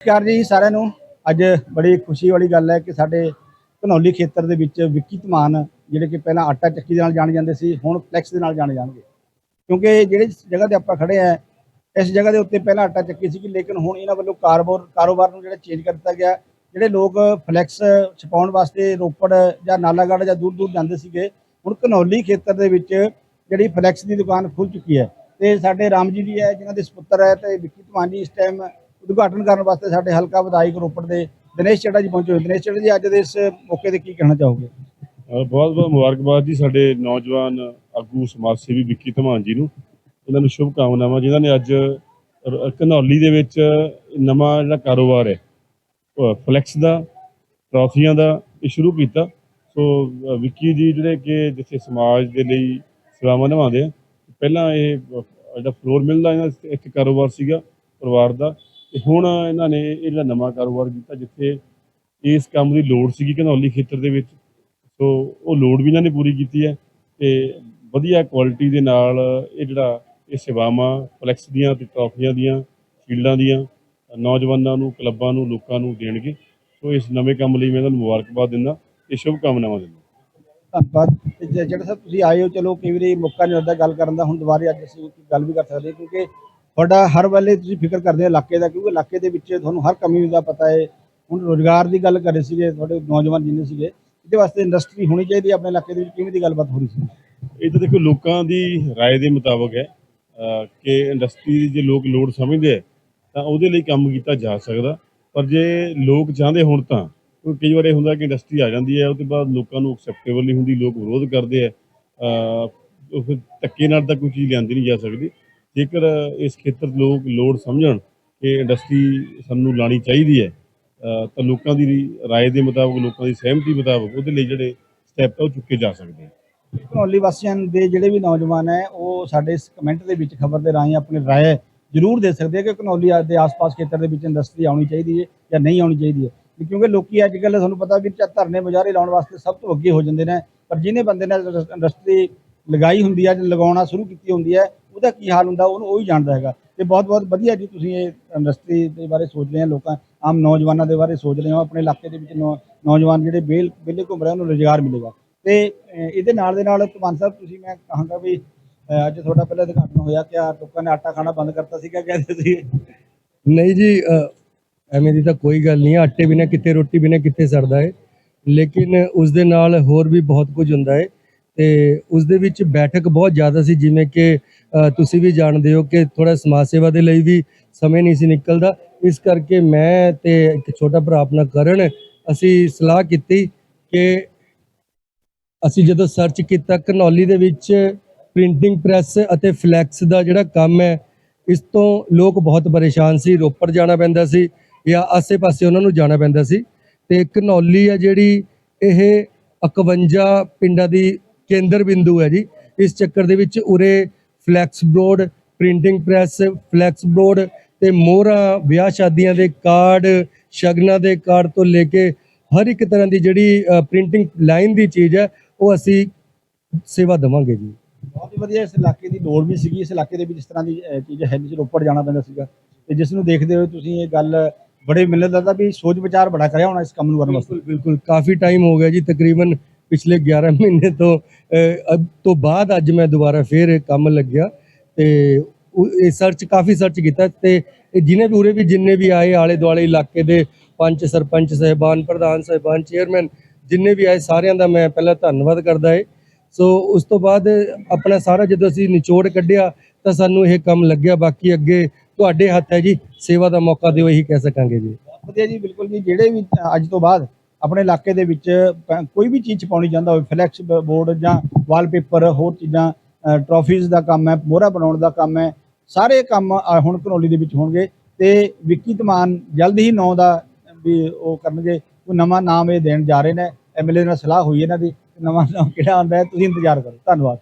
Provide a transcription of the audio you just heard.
ਨਮਸਕਾਰ ਜੀ ਸਾਰਿਆਂ ਨੂੰ। ਅੱਜ ਬੜੀ ਖੁਸ਼ੀ ਵਾਲੀ ਗੱਲ ਹੈ ਕਿ ਸਾਡੇ ਘਨੌਲੀ ਖੇਤਰ ਦੇ ਵਿੱਚ ਵਿੱਕੀ ਧਮਾਨ, ਜਿਹੜੇ ਕਿ ਪਹਿਲਾਂ ਆਟਾ ਚੱਕੀ ਦੇ ਨਾਲ ਜਾਣੇ ਜਾਂਦੇ ਸੀ, ਹੁਣ ਫਲੈਕਸ ਦੇ ਨਾਲ ਜਾਣੇ ਜਾਣਗੇ। ਕਿਉਂਕਿ ਜਿਹੜੇ ਜਗ੍ਹਾ ਤੇ ਆਪਾਂ ਖੜੇ ਆ ਇਸ ਜਗ੍ਹਾ ਦੇ ਉੱਤੇ ਪਹਿਲਾਂ ਆਟਾ ਚੱਕੀ ਸੀ ਲੇਕਿਨ ਹੁਣ ਇਹਨਾਂ ਵੱਲੋਂ ਕਾਰੋਬਾਰ ਕਾਰੋਬਾਰ ਨੂੰ ਜਿਹੜਾ ਚੇਂਜ ਕਰ ਦਿੱਤਾ ਗਿਆ। ਜਿਹੜੇ ਲੋਕ ਫਲੈਕਸ ਛਪਾਉਣ ਵਾਸਤੇ ਰੋਪੜ ਜਾਂ ਨਾਲਾਗੜ੍ਹ ਜਾਂ ਦੂਰ ਦੂਰ ਜਾਂਦੇ ਸੀਗੇ, ਹੁਣ ਘਨੌਲੀ ਖੇਤਰ ਦੇ ਵਿੱਚ ਜਿਹੜੀ ਫਲੈਕਸ ਦੀ ਦੁਕਾਨ ਖੁੱਲ ਚੁੱਕੀ ਹੈ। ਤੇ ਸਾਡੇ ਰਾਮ ਜੀ ਜੀ ਹੈ, ਜਿਨ੍ਹਾਂ ਦੇ ਸਪੁੱਤਰ ਹੈ ਤੇ ਵਿੱਕੀ ਧਮਾਨ ਜੀ ਇਸ ਟਾਈਮ ਉਦਘਾਟਨ ਕਰਨ ਵਾਸਤੇ ਸਾਡੇ ਹਲਕਾ ਵਿਧਾਇਕ ਰੋਪੜ ਦੇ ਦਿਨੇਸ਼ ਚੱਡਾ ਜੀ ਪਹੁੰਚੇ ਦਿਨੇਸ਼ ਚੱਡਾ ਜੀ, ਅੱਜ ਦੇ ਇਸ ਮੌਕੇ ਤੇ ਕੀ ਕਹਿਣਾ ਚਾਹੋਗੇ? ਬਹੁਤ ਬਹੁਤ ਮੁਬਾਰਕਬਾਦ ਜੀ ਸਾਡੇ ਨੌਜਵਾਨ ਆਗੂ ਸਮਾਜ ਸੇਵੀ ਵਿੱਕੀ ਧਮਾਨ ਜੀ ਨੂੰ। ਇਹਨਾਂ ਨੂੰ ਸ਼ੁਭ ਕਾਮਨਾਵਾਂ ਜਿਨ੍ਹਾਂ ਨੇ ਅੱਜ ਰ- ਦੇ ਵਿੱਚ ਨਵਾਂ ਜਿਹੜਾ ਕਾਰੋਬਾਰ ਹੈ ਫਲੈਕਸ ਦਾ, ਟਰਾਫੀਆਂ ਦਾ ਇਹ ਸ਼ੁਰੂ ਕੀਤਾ। ਸੋ ਵਿੱਕੀ ਜੀ ਜਿਹੜੇ ਕਿ ਜਿੱਥੇ ਸਮਾਜ ਦੇ ਲਈ ਸੇਵਾਵਾਂ ਨਿਭਾਉਂਦੇ ਆ, ਪਹਿਲਾਂ ਇਹ ਜਿਹੜਾ ਫਲੋਰ ਮਿਲ ਦਾ ਇਹਨਾਂ ਦਾ ਇੱਕ ਕਾਰੋਬਾਰ ਸੀਗਾ ਪਰਿਵਾਰ ਦਾ। ਤੇ ਹੁਣ ਇਹਨਾਂ ਨੇ ਇਹ ਜਿਹੜਾ ਨਵਾਂ ਕਾਰੋਬਾਰ ਕੀਤਾ ਜਿੱਥੇ ਇਸ ਕੰਮ ਦੀ ਲੋੜ ਸੀਗੀ ਘਨੌਲੀ ਖੇਤਰ ਦੇ ਵਿੱਚ, ਸੋ ਉਹ ਲੋੜ ਵੀ ਇਹਨਾਂ ਨੇ ਪੂਰੀ ਕੀਤੀ ਹੈ ਤੇ ਵਧੀਆ ਕੁਆਲਿਟੀ ਦੇ ਨਾਲ ਇਹ ਜਿਹੜਾ ਇਹ ਸੇਵਾਵਾਂ ਫਲੈਕਸ ਦੀਆਂ ਤੇ ਟਰਾਫੀਆਂ ਦੀਆਂ ਸ਼ੀਲਡਾਂ ਦੀਆਂ, ਨੌਜਵਾਨਾਂ ਨੂੰ, ਕਲੱਬਾਂ ਨੂੰ, ਲੋਕਾਂ ਨੂੰ ਦੇਣਗੇ। ਸੋ ਇਸ ਨਵੇਂ ਕੰਮ ਲਈ ਮੈਂ ਇਹਨਾਂ ਨੂੰ ਮੁਬਾਰਕਬਾਦ ਦਿੰਦਾ ਤੇ ਸ਼ੁਭ ਕਾਮਨਾਵਾਂ ਦਿੰਦਾ। ਧੰਨਵਾਦ। ਜਿਹੜਾ ਸਰ ਤੁਸੀਂ ਆਏ ਹੋ, ਚਲੋ ਕਈ ਵਾਰੀ ਮੌਕਾ ਨਹੀਂ ਮਿਲਦਾ ਗੱਲ ਕਰਨ ਦਾ। ਹੁਣ ਦੁਬਾਰੇ ਅੱਜ ਅਸੀਂ ਗੱਲ ਵੀ ਕਰ ਸਕਦੇ ਕਿਉਂਕਿ ਤੁਹਾਡਾ ਹਰ ਵੇਲੇ ਤੁਸੀਂ ਫਿਕਰ ਕਰਦੇ ਹੋ ਇਲਾਕੇ ਦਾ ਕਿਉਂਕਿ ਇਲਾਕੇ ਦੇ ਵਿੱਚ ਤੁਹਾਨੂੰ ਹਰ ਕਮੀ ਦਾ ਪਤਾ ਹੈ ਹੁਣ ਰੋਜ਼ਗਾਰ ਦੀ ਗੱਲ ਕਰ ਰਹੇ ਸੀਗੇ ਤੁਹਾਡੇ ਨੌਜਵਾਨ ਜਿੰਨੇ ਸੀਗੇ ਇਹਦੇ ਵਾਸਤੇ ਇੰਡਸਟਰੀ ਹੋਣੀ ਚਾਹੀਦੀ ਹੈ ਆਪਣੇ ਇਲਾਕੇ ਦੇ ਵਿੱਚ ਕਿਵੇਂ ਦੀ ਗੱਲਬਾਤ ਹੋ ਰਹੀ ਸੀ ਇਹ ਤਾਂ ਦੇਖੋ ਲੋਕਾਂ ਦੀ رائے ਦੇ ਮੁਤਾਬਕ ਹੈ ਅਹ ਕਿ ਇੰਡਸਟਰੀ ਦੀ ਜੇ ਲੋਕ ਲੋੜ ਸਮਝਦੇ ਆ ਤਾਂ ਉਹਦੇ ਲਈ ਕੰਮ ਕੀਤਾ ਜਾ ਸਕਦਾ ਪਰ ਜੇ ਲੋਕ ਚਾਹੁੰਦੇ ਹੁਣ ਤਾਂ ਕਿਉਂਕਿ ਕਈ ਵਾਰ ਇਹ ਹੁੰਦਾ ਕਿ ਇੰਡਸਟਰੀ ਆ ਜਾਂਦੀ ਹੈ ਉਹਦੇ ਬਾਅਦ ਲੋਕਾਂ ਨੂੰ ਐਕਸੈਪਟੇਬਲ ਨਹੀਂ ਹੁੰਦੀ ਲੋਕ ਵਿਰੋਧ ਕਰਦੇ ਆ ਅਹ ਉਹ ਫਿਰ ਧੱਕੇ ਨਾਲ ਤਾਂ ਕੋਈ ਚੀਜ਼ ਲਿਆਂਦੀ ਨਹੀਂ ਜਾ ਸਕਦੀ ਜੇਕਰ ਇਸ ਖੇਤਰ ਦੇ ਲੋਕ ਲੋੜ ਸਮਝਣ ਕਿ ਇੰਡਸਟਰੀ ਸਾਨੂੰ ਲਾਣੀ ਚਾਹੀਦੀ ਹੈ ਅਹ ਤਾਂ ਲੋਕਾਂ ਦੀ رائے ਦੇ ਮੁਤਾਬਕ ਲੋਕਾਂ ਦੀ ਸਹਿਮਤੀ ਮੁਤਾਬਕ ਉਹਦੇ ਲਈ ਜਿਹੜੇ ਸਟੈਪ ਆ ਉਹ ਚੁੱਕੇ ਜਾ ਸਕਦੇ ਆ ਘਨੌਲੀ ਵਾਸੀਆਂ ਦੇ ਜਿਹੜੇ ਵੀ ਨੌਜਵਾਨ ਹੈ ਉਹ ਸਾਡੇ ਇਸ ਕਮੈਂਟ ਦੇ ਵਿੱਚ ਖਬਰ ਦੇ ਰਾਹੀਂ ਆਪਣੀ ਰਾਏ ਜ਼ਰੂਰ ਦੇ ਸਕਦੇ ਆ ਕਿ ਘਨੌਲੀ ਦੇ ਆਸ-ਪਾਸ ਖੇਤਰ ਦੇ ਵਿੱਚ ਇੰਡਸਟਰੀ ਆਉਣੀ ਚਾਹੀਦੀ ਹੈ ਜਾਂ ਨਹੀਂ ਆਉਣੀ ਚਾਹੀਦੀ ਹੈ ਕਿਉਂਕਿ ਲੋਕੀ ਅੱਜ ਕੱਲ੍ਹ ਤੁਹਾਨੂੰ ਪਤਾ ਵੀ ਚਾ- ਧਰਨੇ ਮੁਜ਼ਾਹਰੇ ਲਾਉਣ ਵਾਸਤੇ ਸਭ ਤੋਂ ਅੱਗੇ ਹੋ ਜਾਂਦੇ ਨੇ ਪਰ ਜਿਹਨੇ ਬੰਦੇ ਨੇ ਇੰਡਸਟਰੀ ਲਗਾਈ ਹੁੰਦੀ ਹੈ ਜਾਂ ਲਗਾਉਣਾ ਸ਼ੁਰੂ ਕੀਤੀ ਹੁੰਦੀ ਹੈ ਉਹਦਾ ਕੀ ਹਾਲ ਹੁੰਦਾ ਉਹਨੂੰ ਉਹ ਹੀ ਜਾਣਦਾ ਹੈਗਾ। ਤੇ ਬਹੁਤ ਬਹੁਤ ਵਧੀਆ ਜੀ ਤੁਸੀਂ ਇਹ ਇੰਡਸਟਰੀ ਦੇ ਬਾਰੇ ਸੋਚ ਰਹੇ ਹੋ ਲੋਕਾਂ ਆਮ ਨੌਜਵਾਨਾਂ ਦੇ ਬਾਰੇ ਸੋਚ ਰਹੇ ਹੋ ਆਪਣੇ ਇਲਾਕੇ ਦੇ ਵਿੱਚ ਨੌਜਵਾਨ ਜਿਹੜੇ ਬੇਲ ਵਿਹਲੇ ਘੁੰਮ ਰਹੇ ਉਹਨੂੰ ਰੁਜ਼ਗਾਰ ਮਿਲੇਗਾ। ਤੇ ਇਹਦੇ ਨਾਲ ਦੇ ਨਾਲ ਤੁਮਾਨ ਸਾਹਿਬ ਤੁਸੀਂ ਮੈਂ ਕਹਾਂਗਾ ਵੀ ਅੱਜ ਤੁਹਾਡਾ ਪਹਿਲਾ ਉਦਘਾਟਨ ਹੋਇਆ ਕਿ ਲੋਕਾਂ ਨੇ ਆਟਾ ਖਾਣਾ ਬੰਦ ਕਰਤਾ ਸੀਗਾ ਕਹਿੰਦੇ ਸੀ। ਨਹੀਂ ਜੀ ਅ, ਐਵੇਂ ਦੀ ਤਾਂ ਕੋਈ ਗੱਲ ਨਹੀਂ ਆਟੇ ਬਿਨਾਂ ਕਿੱਥੇ ਰੋਟੀ ਬਿਨਾਂ ਕਿੱਥੇ ਸਰਦਾ ਹੈ ਲੇਕਿਨ ਉਸ ਦੇ ਨਾਲ ਹੋਰ ਵੀ ਬਹੁਤ ਕੁਝ ਹੁੰਦਾ ਹੈ ਤੇ ਉਸ ਦੇ ਵਿੱਚ ਬੈਠਕ ਬਹੁਤ ਜ਼ਿਆਦਾ ਸੀ, ਜਿਵੇਂ ਕਿ ਤੁਸੀਂ ਵੀ ਜਾਣਦੇ ਹੋ ਕਿ ਥੋੜਾ ਸਮਾਜ ਸੇਵਾ ਦੇ ਲਈ ਵੀ ਸਮੇਂ ਨਹੀਂ ਸੀ ਨਿਕਲਦਾ। ਇਸ ਕਰਕੇ ਮੈਂ ਤੇ ਇੱਕ ਛੋਟਾ ਭਰਾ ਆਪਣਾ ਕਰਨ, ਅਸੀਂ ਸਲਾਹ ਕੀਤੀ ਕਿ ਅਸੀਂ ਜਦੋਂ ਸਰਚ ਕੀਤਾ, ਘਨੌਲੀ ਦੇ ਵਿੱਚ ਪ੍ਰਿੰਟਿੰਗ ਪ੍ਰੈਸ ਅਤੇ ਫਲੈਕਸ ਦਾ ਜਿਹੜਾ ਕੰਮ ਹੈ, ਇਸ ਤੋਂ ਲੋਕ ਬਹੁਤ ਪਰੇਸ਼ਾਨ ਸੀ, ਰੋਪੜ ਜਾਣਾ ਪੈਂਦਾ ਸੀ ਜਾਂ ਆਸੇ-ਪਾਸੇ ਉਹਨਾਂ ਨੂੰ ਜਾਣਾ ਪੈਂਦਾ ਸੀ। ਤੇ ਘਨੌਲੀ ਆ ਜਿਹੜੀ, ਇਹ 51 ਪਿੰਡਾਂ ਦੀ ਕੇਂਦਰ ਬਿੰਦੂ ਹੈ ਜੀ। ਇਸ ਚੱਕਰ ਦੇ ਵਿੱਚ ਉਰੇ flex board printing press flex board ਤੇ ਮੋਹਰਾਂ ਵਿਆਹ ਸ਼ਾਦੀਆਂ ਦੇ ਕਾਰਡ ਸ਼ਗਨਾਂ ਦੇ ਕਾਰਡ ਤੋਂ ਲੈ ਕੇ ਹਰ ਇੱਕ ਤਰ੍ਹਾਂ ਦੀ ਜਿਹੜੀ ਪ੍ਰਿੰਟਿੰਗ ਲਾਈਨ ਦੀ ਚੀਜ਼ ਹੈ ਉਹ ਅਸੀਂ ਸੇਵਾ ਦੇਵਾਂਗੇ ਜੀ। ਬਹੁਤ ਹੀ ਵਧੀਆ ਇਸ ਇਲਾਕੇ ਦੀ ਲੋੜ ਵੀ ਸੀਗੀ। ਇਸ ਇਲਾਕੇ ਦੇ ਵਿੱਚ ਇਸ ਤਰ੍ਹਾਂ ਦੀ ਚੀਜ਼ ਹੈ ਨਹੀਂ ਰੋਪੜ ਜਾਣਾ ਪੈਂਦਾ ਸੀਗਾ। ਤੇ ਜਿਸ ਨੂੰ ਦੇਖਦੇ ਹੋਏ ਤੁਸੀਂ ਇਹ ਗੱਲ ਬੜੇ ਮੈਨੂੰ ਲੱਗਦਾ ਵੀ ਸੋਚ ਵਿਚਾਰ ਬੜਾ ਕਰਿਆ ਹੋਣਾ ਇਸ ਕੰਮ ਨੂੰ ਕਰਨ ਵਾਸਤੇ। ਬਿਲਕੁਲ ਕਾਫੀ ਟਾਈਮ ਹੋ ਗਿਆ ਜੀ ਤਕਰੀਬਨ ਪਿਛਲੇ 11 ਮਹੀਨੇ ਤੋਂ ਅਹ, ਤੋਂ ਬਾਅਦ ਅੱਜ ਮੈਂ ਦੁਬਾਰਾ ਫੇਰ ਇਹ ਕੰਮ ਲੱਗਿਆ ਤੇ ਉਹ- ਇਹ ਸਰਚ ਕਾਫੀ ਸਰਚ ਕੀਤਾ ਤੇ ਇਹ ਜਿਹਨੇ ਵੀ ਉਰੇ ਵੀ ਜਿੰਨੇ ਵੀ ਆਏ ਆਲੇ ਦੁਆਲੇ ਇਲਾਕੇ ਦੇ ਪੰਚ ਸਰਪੰਚ ਸਹਿਬਾਨ ਪ੍ਰਧਾਨ ਸਹਿਬਾਨ ਚੇਅਰਮੈਨ ਜਿੰਨੇ ਵੀ ਆਏ ਸਾਰਿਆਂ ਦਾ ਮੈਂ ਪਹਿਲਾਂ ਧੰਨਵਾਦ ਕਰਦਾ ਏ। ਸੋ ਉਸ ਤੋਂ ਬਾਅਦ ਆਪਣਾ ਸਾਰਾ ਜਦੋਂ ਅਸੀਂ ਨਿਚੋੜ ਕੱਢਿਆ ਤਾਂ ਸਾਨੂੰ ਇਹ ਕੰਮ ਲੱਗਿਆ ਬਾਕੀ ਅੱਗੇ ਤੁਹਾਡੇ ਹੱਥ ਹੈ ਜੀ ਸੇਵਾ ਦਾ ਮੌਕਾ ਦਿਓ ਇਹੀ ਕਹਿ ਸਕਾਂਗੇ ਜੀ। ਵਧੀਆ ਜੀ ਬਿਲਕੁਲ ਜੀ ਜਿਹੜੇ ਵੀ ਅੱਜ ਤੋਂ ਬਾਅਦ ਆਪਣੇ ਇਲਾਕੇ ਦੇ ਵਿੱਚ ਪ- ਕੋਈ ਵੀ ਚੀਜ਼ ਪਾਉਣੀ ਚਾਹੁੰਦਾ ਹੋਵੇ ਫਲੈਕਸ ਬੋਰਡ ਜਾਂ ਵਾਲਪੇਪਰ ਹੋਰ ਚੀਜ਼ਾਂ ਟਰੋਫੀਜ਼ ਦਾ ਕੰਮ ਹੈ, ਮੋਹਰਾ ਬਣਾਉਣ ਦਾ ਕੰਮ ਹੈ, ਸਾਰੇ ਕੰਮ ਹੁਣ ਘਨੌਲੀ ਦੇ ਵਿੱਚ ਹੋਣਗੇ ਤੇ ਵਿੱਕੀ ਧਮਾਨ ਜਲਦ ਹੀ ਨਾਂ ਦਾ ਵੀ ਉਹ ਕਰਨਗੇ, ਉਹ ਨਵਾਂ ਨਾਮ ਇਹ ਦੇਣ ਜਾ ਰਹੇ ਨੇ ਐਮਐਲਏ ਨਾਲ ਸਲਾਹ ਹੋਈ ਇਹਨਾਂ ਦੀ, ਨਵਾਂ ਨਾਮ ਕਿਹੜਾ ਆਉਂਦਾ ਤੁਸੀਂ ਇੰਤਜ਼ਾਰ ਕਰੋ, ਧੰਨਵਾਦ।